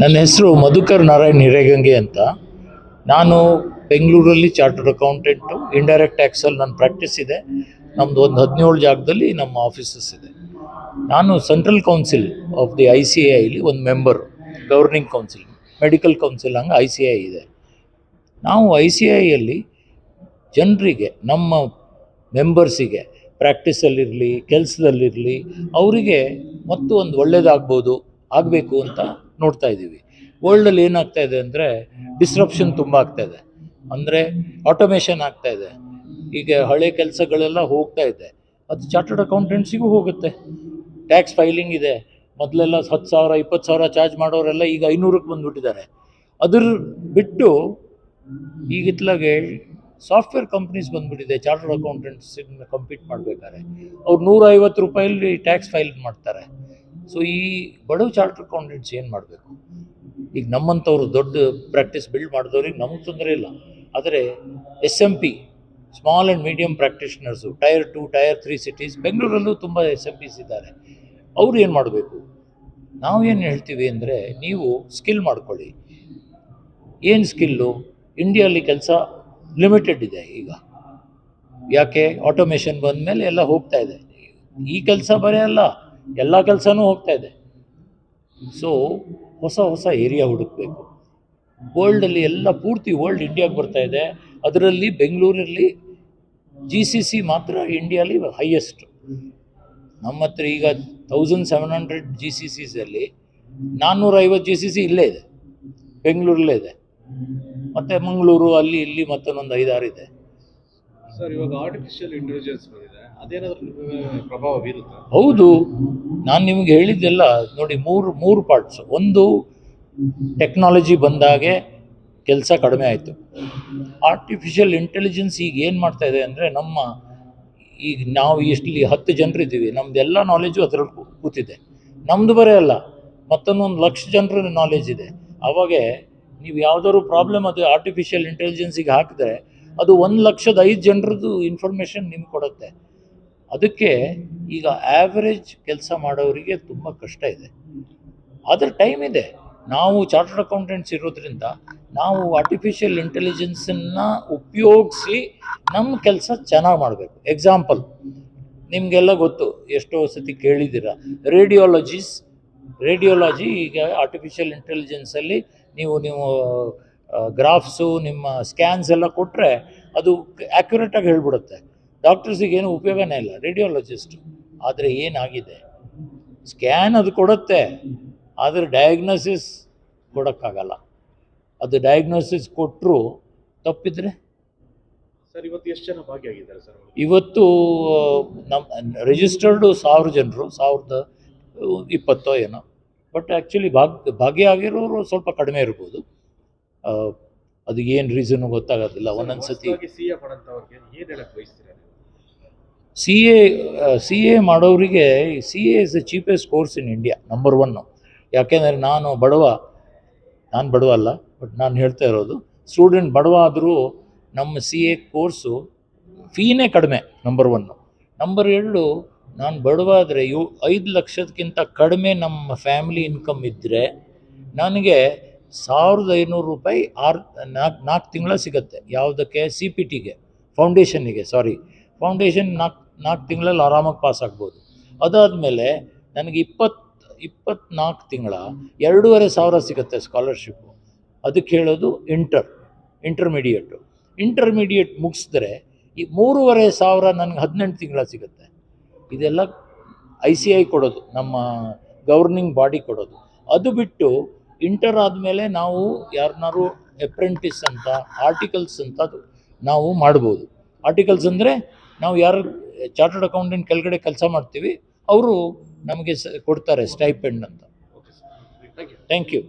ನನ್ನ ಹೆಸರು ಮಧುಕರ್ ನಾರಾಯಣ್ ಹಿರೇಗಂಗೆ ಅಂತ. ನಾನು ಬೆಂಗಳೂರಲ್ಲಿ ಚಾರ್ಟರ್ಡ್ ಅಕೌಂಟೆಂಟು ಇಂಡೈರೆಕ್ಟ್ ಟ್ಯಾಕ್ಸಲ್ಲಿ ನನ್ನ ಪ್ರಾಕ್ಟೀಸ್ ಇದೆ. ನಮ್ಮದು ಒಂದು ಹದಿನೇಳು ಜಾಗದಲ್ಲಿ ನಮ್ಮ ಆಫೀಸಸ್ ಇದೆ. ನಾನು central council of the I C ಐಲಿ ಒಂದು member governing council medical council ಹಂಗೆ ಐ ಸಿ ಐ ಇದೆ. ನಾವು ಐ ಸಿ ಐಯಲ್ಲಿ ಜನರಿಗೆ, ನಮ್ಮ ಮೆಂಬರ್ಸಿಗೆ ಪ್ರಾಕ್ಟೀಸಲ್ಲಿರಲಿ ಕೆಲಸದಲ್ಲಿರಲಿ ಅವರಿಗೆ ಮತ್ತು ಒಂದು ಒಳ್ಳೇದಾಗ್ಬೋದು, ಆಗಬೇಕು ಅಂತ ನೋಡ್ತಾ ಇದ್ದೀವಿ. ವರ್ಲ್ಡಲ್ಲಿ ಏನಾಗ್ತಾ ಇದೆ ಅಂದರೆ ಡಿಸ್ರಪ್ಷನ್ ತುಂಬ ಆಗ್ತಾ ಇದೆ. ಅಂದರೆ ಆಟೋಮೇಷನ್ ಆಗ್ತಾ ಇದೆ. ಈಗ ಹಳೆ ಕೆಲಸಗಳೆಲ್ಲ ಹೋಗ್ತಾ ಇದೆ. ಅದು ಚಾರ್ಟರ್ಡ್ ಅಕೌಂಟೆಂಟ್ಸಿಗೂ ಹೋಗುತ್ತೆ. ಟ್ಯಾಕ್ಸ್ ಫೈಲಿಂಗ್ ಇದೆ. ಮೊದಲೆಲ್ಲ ಹತ್ತು ಸಾವಿರ, ಇಪ್ಪತ್ತು ಸಾವಿರ ಚಾರ್ಜ್ ಮಾಡೋರೆಲ್ಲ ಈಗ ಐನೂರಕ್ಕೆ ಬಂದುಬಿಟ್ಟಿದ್ದಾರೆ. ಅದ್ರ ಬಿಟ್ಟು ಈಗ ಇತ್ತಲಾಗೆ ಸಾಫ್ಟ್ವೇರ್ ಕಂಪ್ನೀಸ್ ಬಂದ್ಬಿಟ್ಟಿದೆ ಚಾರ್ಟರ್ಡ್ ಅಕೌಂಟೆಂಟ್ಸ್ ಕಂಪೀಟ್ ಮಾಡಬೇಕಾದ್ರೆ. ಅವ್ರು ನೂರೈವತ್ತು ರೂಪಾಯಲ್ಲಿ ಟ್ಯಾಕ್ಸ್ ಫೈಲ್ ಮಾಡ್ತಾರೆ. ಸೊ ಈ ಬಡವ ಚಾರ್ಟರ್ ಅಕೌಂಟೆಂಟ್ಸ್ ಏನು ಮಾಡಬೇಕು? ಈಗ ನಮ್ಮಂಥವ್ರು ದೊಡ್ಡ ಪ್ರಾಕ್ಟೀಸ್ ಬಿಲ್ಡ್ ಮಾಡಿದವ್ರಿಗೆ ನಮಗೆ ತೊಂದರೆ ಇಲ್ಲ. ಆದರೆ S M P small and medium practitioners tier two tier three cities ಬೆಂಗಳೂರಲ್ಲೂ ತುಂಬ ಎಸ್ ಎಂ ಪಿಸ್ ಇದ್ದಾರೆ. ಅವ್ರು ಏನು ಮಾಡಬೇಕು? ನಾವು ಏನು ಹೇಳ್ತೀವಿ ಅಂದರೆ ನೀವು ಸ್ಕಿಲ್ ಮಾಡ್ಕೊಳ್ಳಿ. ಏನು ಸ್ಕಿಲ್ಲು ಇಂಡಿಯಲ್ಲಿ ಕೆಲಸ ಲಿಮಿಟೆಡ್ ಇದೆ ಈಗ. ಯಾಕೆ? ಆಟೋಮೇಷನ್ ಬಂದಮೇಲೆ ಎಲ್ಲ ಹೋಗ್ತಾ ಇದೆ. ಈ ಕೆಲಸ ಬರೇ ಅಲ್ಲ. ಎಲ್ಲ ಕೆಲಸನೂ ಹೋಗ್ತಾ ಇದೆ. ಸೊ ಹೊಸ ಹೊಸ ಏರಿಯಾ ಹುಡುಕಬೇಕು. ವರ್ಲ್ಡಲ್ಲಿ ಎಲ್ಲ ಪೂರ್ತಿ ವರ್ಲ್ಡ್ ಇಂಡಿಯಾಗೆ ಬರ್ತಾ ಇದೆ. ಅದರಲ್ಲಿ ಬೆಂಗಳೂರಲ್ಲಿ ಜಿ ಸಿ ಸಿ ಮಾತ್ರ ಇಂಡಿಯಾಲಿ ಹೈಯೆಸ್ಟ್ ನಮ್ಮ ಹತ್ರ ಈಗ thousand seven hundred G C ಸಿಸಲ್ಲಿ ನಾನ್ನೂರೈವತ್ತು ಜಿ ಸಿ ಸಿ ಇಲ್ಲೇ ಇದೆ. ಬೆಂಗಳೂರಲ್ಲೇ ಇದೆ. ಮತ್ತು ಮಂಗಳೂರು, ಅಲ್ಲಿ, ಇಲ್ಲಿ ಮತ್ತೊಂದೊಂದು ಐದಾರು ಇದೆ. ಸರ್ ಇವಾಗ ಆರ್ಟಿಫಿಷಿಯಲ್ ಇಂಟೆಲಿಜೆನ್ಸ್ ಪ್ರಭಾವ ಬೀರುತ್ತಾ? ಹೌದು. ನಾನು ನಿಮಗೆ ಹೇಳಿದ್ದೆಲ್ಲ ನೋಡಿ ಮೂರು ಮೂರು ಪಾರ್ಟ್ಸ್ ಒಂದು ಟೆಕ್ನಾಲಜಿ ಬಂದಾಗೆ ಕೆಲಸ ಕಡಿಮೆ ಆಯಿತು. ಆರ್ಟಿಫಿಷಿಯಲ್ ಇಂಟೆಲಿಜೆನ್ಸ್ ಈಗ ಏನು ಮಾಡ್ತಾ ಇದೆ ಅಂದರೆ ನಮ್ಮ, ಈಗ ನಾವು ಎಷ್ಟು ಹತ್ತು ಜನರಿದ್ದೀವಿ ನಮ್ಮದೆಲ್ಲ ನಾಲೆಜು ಅದರಲ್ಲಿ ಕೂತಿದೆ. ನಮ್ಮದು ಬರೇ ಅಲ್ಲ, ಮತ್ತೊಂದೊಂದು ಲಕ್ಷ ಜನರ ನಾಲೆಜ್ ಇದೆ. ಅವಾಗ ನೀವು ಯಾವುದಾದ್ರು ಪ್ರಾಬ್ಲಮ್ ಅದು ಆರ್ಟಿಫಿಷಿಯಲ್ ಇಂಟೆಲಿಜೆನ್ಸಿಗೆ ಹಾಕಿದ್ರೆ ಅದು ಒಂದು ಲಕ್ಷದ ಐದು ಜನರದ್ದು ಇನ್ಫಾರ್ಮೇಷನ್ ನಿಮ್ಗೆ ಕೊಡುತ್ತೆ. ಅದಕ್ಕೆ ಈಗ ಆ್ಯಾವ್ರೇಜ್ ಕೆಲಸ ಮಾಡೋರಿಗೆ ತುಂಬ ಕಷ್ಟ ಇದೆ. ಆದರೆ ಟೈಮ್ ಇದೆ. ನಾವು ಚಾರ್ಟರ್ಡ್ ಅಕೌಂಟೆಂಟ್ಸ್ ಇರೋದ್ರಿಂದ ನಾವು ಆರ್ಟಿಫಿಷಿಯಲ್ ಇಂಟೆಲಿಜೆನ್ಸನ್ನು ಉಪಯೋಗಿಸಿ ನಮ್ಮ ಕೆಲಸ ಚೆನ್ನಾಗಿ ಮಾಡಬೇಕು. ಎಕ್ಸಾಂಪಲ್ ನಿಮಗೆಲ್ಲ ಗೊತ್ತು, ಎಷ್ಟೋ ಸತಿ ಕೇಳಿದ್ದೀರ ರೇಡಿಯಾಲಜಿಸ್ ರೇಡಿಯಾಲಜಿ ಈಗ ಆರ್ಟಿಫಿಷಿಯಲ್ ಇಂಟೆಲಿಜೆನ್ಸಲ್ಲಿ ನೀವು ನೀವು ಗ್ರಾಫ್ಸು ನಿಮ್ಮ ಸ್ಕ್ಯಾನ್ಸ್ ಎಲ್ಲ ಕೊಟ್ಟರೆ ಅದು ಆ್ಯಕ್ಯುರೇಟಾಗಿ ಹೇಳ್ಬಿಡುತ್ತೆ. ಡಾಕ್ಟರ್ಸಿಗೆ ಏನು ಉಪಯೋಗನೇ ಇಲ್ಲ ರೇಡಿಯಾಲಜಿಸ್ಟ್. ಆದರೆ ಏನಾಗಿದೆ? ಸ್ಕ್ಯಾನ್ ಅದು ಕೊಡುತ್ತೆ ಆದರೆ ಡಯಾಗ್ನೋಸಿಸ್ ಕೊಡೋಕ್ಕಾಗಲ್ಲ. ಅದು ಡಯಾಗ್ನೋಸಿಸ್ ಕೊಟ್ಟರು ತಪ್ಪಿದ್ರೆ? ಸರ್ ಇವತ್ತು ಎಷ್ಟು ಜನ ಭಾಗಿಯಾಗಿದ್ದಾರೆ ಸರ್ ಇವತ್ತು ನಮ್ಮ ರಿಜಿಸ್ಟರ್ಡು ಸಾವಿರ ಜನರು ಸಾವಿರದ ಇಪ್ಪತ್ತೋ ಏನೋ. ಬಟ್ ಆ್ಯಕ್ಚುಲಿ ಭಾಗ ಭಾಗಿಯಾಗಿರೋರು ಸ್ವಲ್ಪ ಕಡಿಮೆ ಇರ್ಬೋದು. ಅದು ಏನು ರೀಸನ್ ಗೊತ್ತಾಗೋದಿಲ್ಲ ಒಂದೊಂದು ಸತಿ ಸಿ ಎ ಮಾಡಂತವ್ರಿಗೆ ಏನು ಹೇಳಕ್ ಬಯಸ್ತೀರಾ? ಸಿ ಎ ಸಿ ಎ ಮಾಡೋರಿಗೆ C A is the cheapest course in India number one ಯಾಕೆಂದರೆ ನಾನು ಬಡವ ನಾನು ಬಡವ ಅಲ್ಲ ಬಟ್ ನಾನು ಹೇಳ್ತಾ ಇರೋದು ಸ್ಟೂಡೆಂಟ್ ಬಡವ ಆದರೂ ನಮ್ಮ ಸಿ ಎ ಕೋರ್ಸು ಫೀನೇ ಕಡಿಮೆ ನಂಬರ್ ಒನ್ನು ನಂಬರ್ ಎರಡು, ನಾನು ಬಡವ ಆದರೆ ಯು, ಐದು ಲಕ್ಷದಕ್ಕಿಂತ ಕಡಿಮೆ ನಮ್ಮ ಫ್ಯಾಮಿಲಿ ಇನ್ಕಮ್ ಇದ್ದರೆ ನನಗೆ ಸಾವಿರದ ಐನೂರು ರೂಪಾಯಿ ಆರು ನಾಲ್ಕು ನಾಲ್ಕು ತಿಂಗಳ ಸಿಗುತ್ತೆ, ಯಾವುದಕ್ಕೆ? ಸಿ ಪಿ ಟಿಗೆ ಫೌಂಡೇಶನ್ನಿಗೆ ಸಾರಿ ಫೌಂಡೇಶನ್ ನಾಲ್ಕು ನಾಲ್ಕು ತಿಂಗಳಲ್ಲಿ ಆರಾಮಾಗಿ ಪಾಸ್ ಆಗ್ಬೋದು. ಅದಾದಮೇಲೆ ನನಗೆ ಇಪ್ಪತ್ತು ಇಪ್ಪತ್ನಾಲ್ಕು ತಿಂಗಳ ಎರಡೂವರೆ ಸಾವಿರ ಸಿಗುತ್ತೆ ಸ್ಕಾಲರ್ಶಿಪ್ಪು ಅದಕ್ಕೆ ಹೇಳೋದು ಇಂಟರ್ ಇಂಟರ್ಮೀಡಿಯೇಟು ಇಂಟರ್ಮೀಡಿಯೇಟ್ ಮುಗಿಸಿದ್ರೆ ಈ ಮೂರುವರೆ ಸಾವಿರ ನನಗೆ ಹದಿನೆಂಟು ತಿಂಗಳ ಸಿಗುತ್ತೆ. ಇದೆಲ್ಲ ಐ ಸಿ ಐ ಕೊಡೋದು, ನಮ್ಮ ಗವರ್ನಿಂಗ್ ಬಾಡಿ ಕೊಡೋದು. ಅದು ಬಿಟ್ಟು ಇಂಟರ್ ಆದಮೇಲೆ ನಾವು ಯಾರನ್ನಾರು ಅಪ್ರೆಂಟಿಸ್ ಅಂತ ಆರ್ಟಿಕಲ್ಸ್ ಅಂತ ನಾವು ಮಾಡ್ಬೋದು. ಆರ್ಟಿಕಲ್ಸ್ ಅಂದರೆ ನಾವು ಯಾರು ಚಾರ್ಟರ್ಡ್ ಅಕೌಂಟೆಂಟ್ ಕೆಳಗಡೆ ಕೆಲಸ ಮಾಡ್ತೀವಿ ಅವರು ನಮಗೆ ಕೊಡ್ತಾರೆ ಸ್ಟೈಪೆಂಡ್ ಅಂತ. Thank you